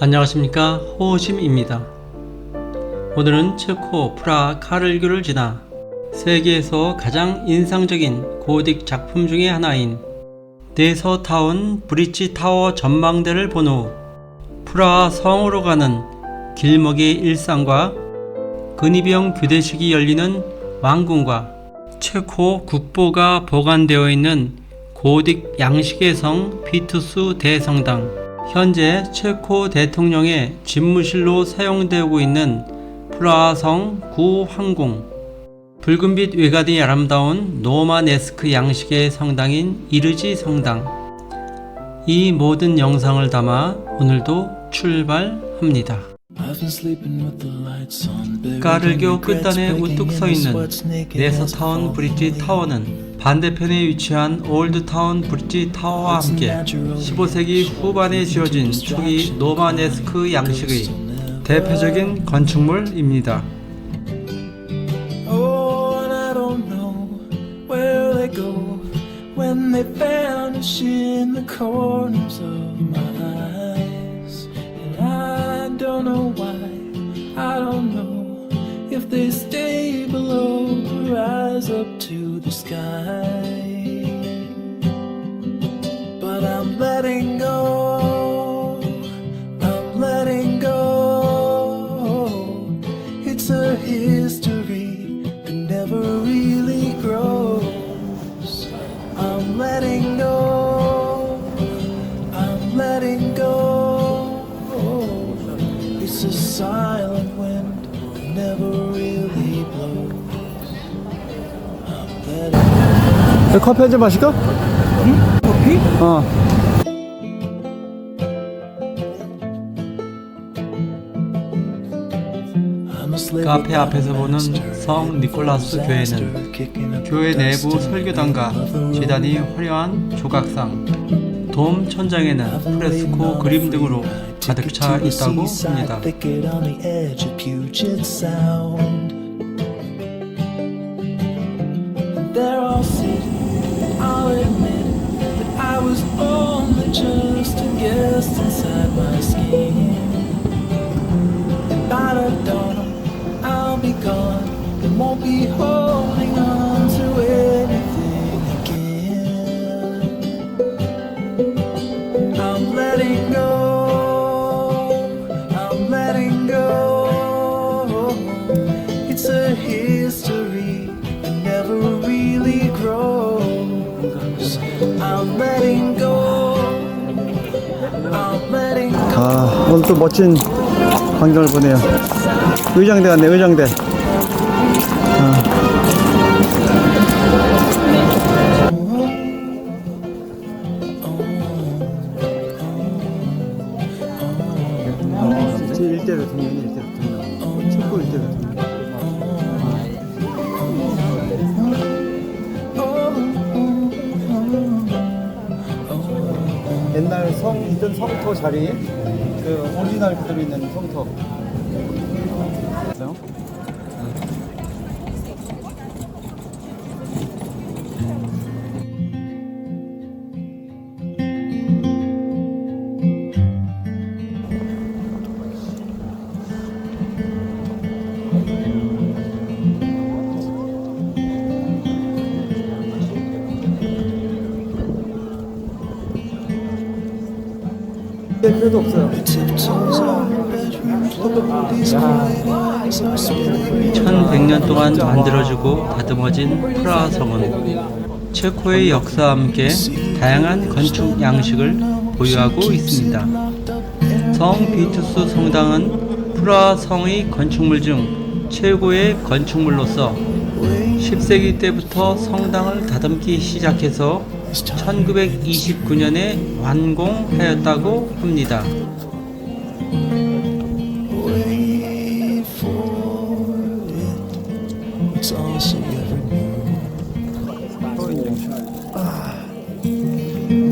안녕하십니까 호심입니다. 오늘은 체코 프라 카를교를 지나 세계에서 가장 인상적인 고딕 작품 중의 하나인 네서타운 브릿지 타워 전망대를 본 후 프라하 성으로 가는 길목의 일상과 근위병 교대식이 열리는 왕궁과 체코 국보가 보관되어 있는 고딕 양식의 성 비투스 대성당 현재 체코 대통령의 집무실로 사용되고 있는 프라하성 구황궁 붉은빛 외관이 아름다운 노마네스크 양식의 성당인 이르지 성당 이 모든 영상을 담아 오늘도 출발합니다. 까르교 끝단에 우뚝 서 있는 네서타운 브릿지 타워는 반대편에 위치한 올드타운 브릿지 타워와 함께 15세기 후반에 지어진 초기 노마네스크 양식의 대표적인 건축물입니다. Oh, when they vanish in the corners of my don't know why, I don't know if they stay below or rise up to the sky. 커피 한 잔 마실까? 응? 커피? 어. 카페 앞에서 보는. 성 니콜라스 교회는 교회 내부 설교단과 재단이 화려한 조각상, 돔 천장에는 프레스코 그림 등으로 가득 차 있다고 합니다. Won't be holding on to anything again. I'm letting go. I'm letting go. It's a history that never really grows. I'm letting go. 아, 오늘 또 멋진 광경을 보네요. 의장대 같네, 의장대. 1대 대통령이 1대 대통령. 최고 1대 대통령. 옛날 성 있던 성터 자리 그 오리지널 그대로 있는 성터 are spilling. 1100년 동안 만들어지고 다듬어진 프라하 성은 체코의 역사와 함께 다양한 건축 양식을 보유하고 있습니다. 성 비투스 성당은 프라하 성의 건축물 중 최고의 건축물로서 10세기 때부터 성당을 다듬기 시작해서 1929년에 완공하였다고 합니다.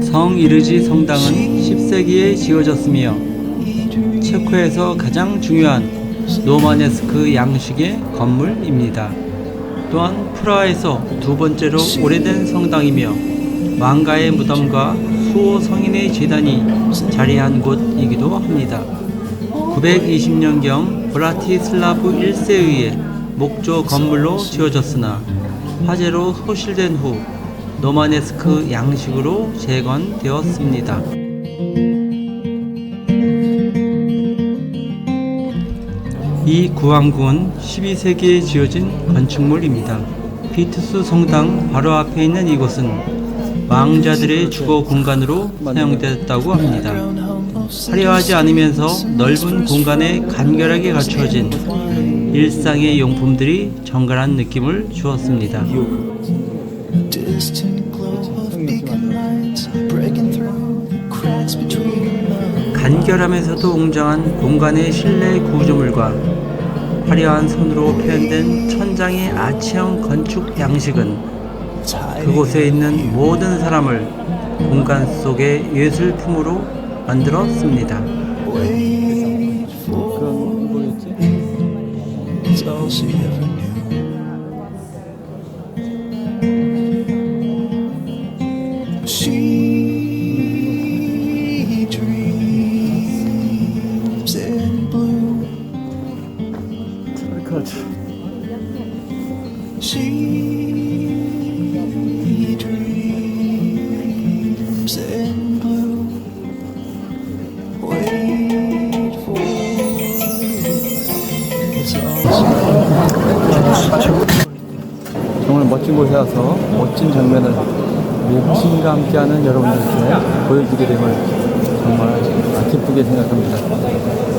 성 이르지 성당은 10세기에 지어졌으며 체코에서 가장 중요한 노마네스크 양식의 건물입니다. 또한 프라하에서 두 번째로 오래된 성당이며 왕가의 무덤과 수호 성인의 제단이 자리한 곳이기도 합니다. 920년경 브라티슬라브 1세에 의해 목조 건물로 지어졌으나 화재로 소실된 후 노마네스크 양식으로 재건되었습니다. 이 구왕궁은 12세기에 지어진 건축물입니다. 피투스 성당 바로 앞에 있는 이곳은 왕자들의 주거 공간으로 사용되었다고 합니다. 화려하지 않으면서 넓은 공간에 간결하게 갖추어진 일상의 용품들이 정갈한 느낌을 주었습니다. 간결하면서도 웅장한 공간의 실내 구조물과 화려한 손으로 표현된 천장의 아치형 건축 양식은 그곳에 있는 모든 사람을 공간 속의 예술품으로 만들었습니다. 멋진 곳에 와서 멋진 장면을 목침과 함께하는 여러분들께 보여드리게 됨을 정말 기쁘게 생각합니다.